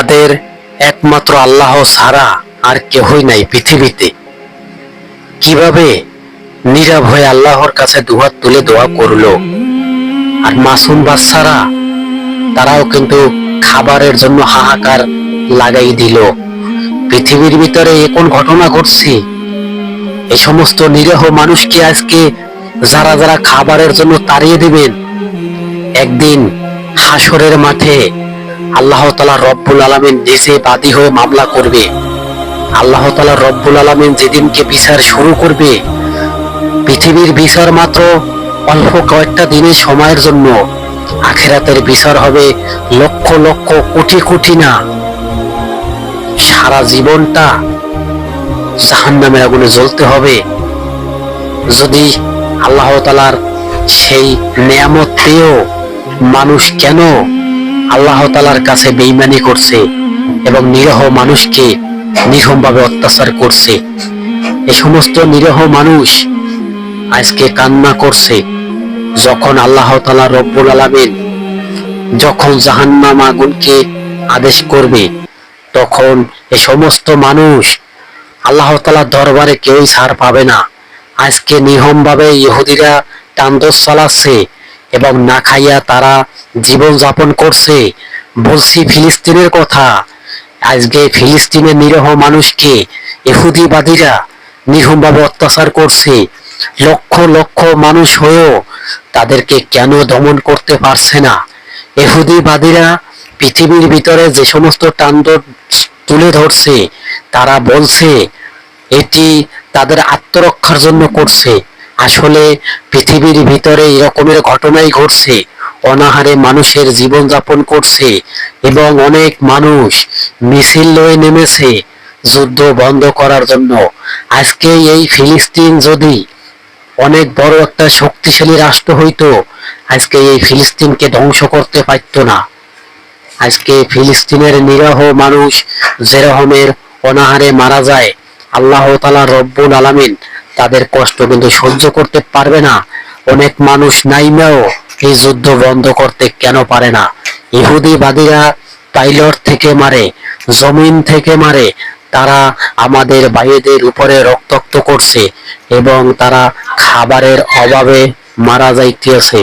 যাদের একমাত্র আল্লাহ ছাড়া আর কেহই নাই পৃথিবীতে। কীভাবে নীরব হয়ে আল্লাহর কাছে দুহাত তুলে দোয়া করল আর মাসুম বাচ্চারা, তারাও কিন্তু খাবারের জন্য হাহাকার লাগাই দিল। পৃথিবীর ভিতরে এ কোন ঘটনা ঘটছে? এই সমস্ত নিরহ মানুষকে আজকে যারা যারা খাবারের জন্য তাড়িয়ে দিবেন, একদিন হাসরের মাঠে আল্লাহ তালা রব্বুল আলমিন নিজে বাদী হয়ে মামলা করবে। আল্লাহ তালা রব্বুল আলমিন যেদিনকে বিচার শুরু করবে, পৃথিবীর বিচার মাত্র অল্প কয়েকটা দিনের সময়ের জন্য। আখেরাতের বিচার হবে লক্ষ লক্ষ কোটি কোটি না। সারা জীবনটা জাহান নামের আগুনে জ্বলতে হবে। যদি আল্লাহ তালার সেই নিয়ামত পেয়েও মানুষ কেন আল্লাহ তালার কাছে বেইমানি করছে এবং নিরহ মানুষকে নির্মমভাবে অত্যাচার করছে। এ সমস্ত নিরহ মানুষ আজকে কান্না করছে। যখন আল্লাহ তালা রব্বুল আলমিন যখন জাহান্নাম আগুনকে আদেশ করবে, তখন এ সমস্ত মানুষ আল্লাহ তালার দরবারে কেউই ছাড় পাবে না। আজকে নিহম ভাবে ইহুদিরা টান্দস চালাচ্ছে। এবং না খাইয়া তারা জীবন যাপন করছে। বলছি, ফিলিস্তিনের কথা। আজকে ফিলিস্তিনের নিরহ মানুষকে ইহুদিবাদীরা নিহমভাবে অত্যাচার করছে। লক্ষ লক্ষ মানুষ হয়েও তাদেরকে কেন দমন করতে পারছে না? এহুদিবাদীরা পৃথিবীর ভিতরে যে সমস্ত টান্ড তুলে ধরছে, তারা বলছে, এটি তাদের আত্মরক্ষার জন্য করছে। আসলে পৃথিবীর ভিতরে এরকমের ঘটনাই ঘটছে, অনাহারে মানুষের জীবন যাপন করছে এবং অনেক মানুষ মিছিল লয়ে নেমেছে যুদ্ধ বন্ধ করার জন্য। আজকে এই ফিলিস্তিন যদি অনেক বড় একটা শক্তিশালী রাষ্ট্র হইতো, আজকে এই ফিলিস্তিনকে ধ্বংস করতে পারতো না। আজকে ফিলিস্তিনের নিরহ মানুষ যেরকমের অনাহারে মারা যায়, আল্লাহ তালা রব্বুল আলামিন তাদের কষ্ট কিন্তু সহ্য করতে পারবে না। অনেক মানুষ নাইমেও এই যুদ্ধ বন্ধ করতে কেন পারে না? ইহুদিবাদীরা পাইলট থেকে মারে, জমিন থেকে মারে, তারা আমাদের ভাইদের উপরে রক্তাক্ত করছে এবং তারা খাবারের অভাবে মারা যাইতেছে।